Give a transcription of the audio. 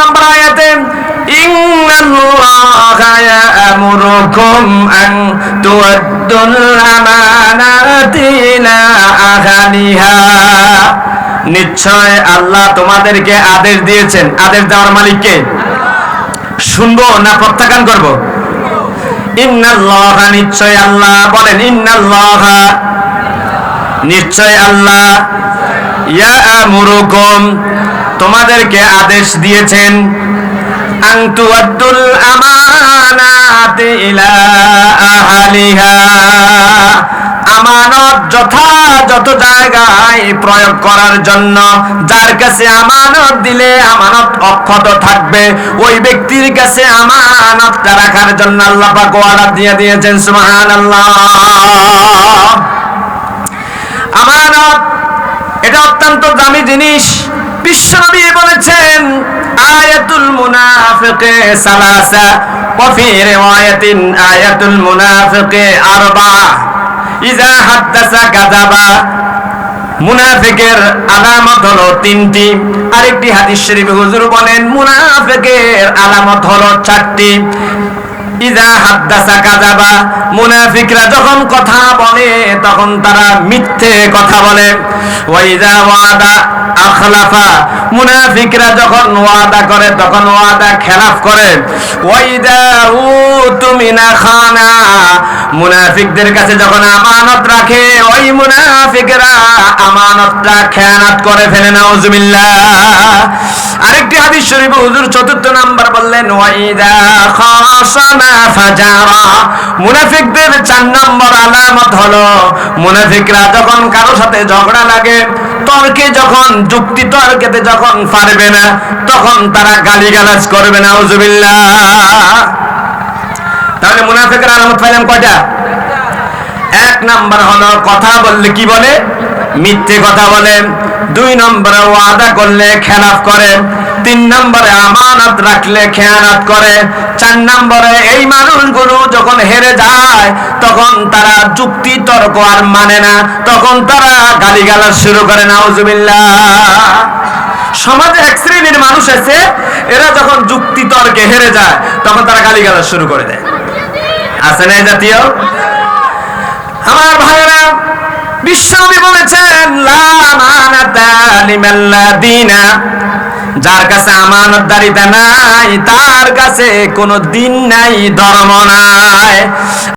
নম্বর আয়াতে ইয়া'মুরুকুম আন আমানাতি ইলা আহলিহা নিশ্চয় আল্লাহ তোমাদেরকে আদেশ দিয়েছেন। আদেশ দেওয়ার মালিককে শুনব না প্রত্যাখ্যান করব? ইন্নাল্লাহা, নিশ্চয় আল্লাহ বলেন, ইন্নাল্লাহা, নিশ্চয় আল্লাহ, ইয়া'মুরুকুম তোমাদেরকে আদেশ দিয়েছেন আন তুআদ্দুল আমানাতি ইলা আহলিহা। আমানত যথাযথ জায়গায় প্রয়োগ করার জন্য, যার কাছে আমানত দিলে আমানত অক্ষত থাকবে, ওই ব্যক্তির কাছে আমানতটা রাখার জন্য আল্লাহ পাক ওয়াদা দিয়ে দিয়েছেন, সুবহানাল্লাহ। আমানত, এটা অত্যন্ত দামি জিনিস। বিশ্বনবী বলেছেন, আয়াতুল মুনাফিকে সালাসা ওয়া ফি রিওয়ায়াতিন আয়াতুল মুনাফিকে আরবা। হাদাসা মুনাফিকের আলামত হলো তিনটি। আরেকটি হাদিস শরীফে হুজুর বলেন, মুনাফিকের আলামত হলো চারটি। ইজা হাদ্দাসা কাযাবা। মুনাফিকরা যখন কথা বলে, তখন তারা মিথ্যে কথা বলে। ওয়া ইজা ওয়াদা আখলাফা। মুনাফিকরা যখন ওয়াদা করে, তখন ওয়াদা খেলাফ করে। ওয়া ইজা উতুমিনা খানা। মুনাফিকদের কাছে যখন আমানত রাখে, ওই মুনাফিকরা আমানতটা খেয়ানাত করে ফেলে, নাউজুবিল্লাহ। আরেকটি হাদিস শরীফ হুজুর চতুর্থ নাম্বার বললেন, ওয়াইদা খাসামা ফাজারা। মুনাফিকদের চার নম্বর আলামত হলো, মুনাফিকরা যখন কারও সাথে ঝগড়া লাগে, তর্কে যখন, যুক্তি তর্কেতে যখন পারবে না, তখন তারা গালিগালাজ করবে না নাউজুবিল্লাহ। তাহলে মুনাফিকের আলামত পাইলাম কয়টা? এক নাম্বার হলো, কথা বললে কি বলে? মিথ্যে কথা বলে, দুই নম্বরে ওয়াদা করলে খেলাফ করে, তিন নম্বরে আমানত রাখলে খেয়ানাত করে, চার নম্বরে এই মানুষগুলো যখন হেরে যায়, তখন তারা যুক্তি তর্ক আর মানে না, তখন তারা গালিগালাজ শুরু করে, নাউজুবিল্লাহ। সমাজে এক শ্রেণির মানুষ আছে, এরা যখন যুক্তি তর্কে হেরে যায়, তখন তারা গালিগালাজ শুরু করে দেয়। আছে না জাতীয়? আমার ভাইরা বিশ্বনবী বলেছেন যার কাছে আমানতদারিতা নাই তার কাছে কোনো দিন নাই ধর্ম নাই।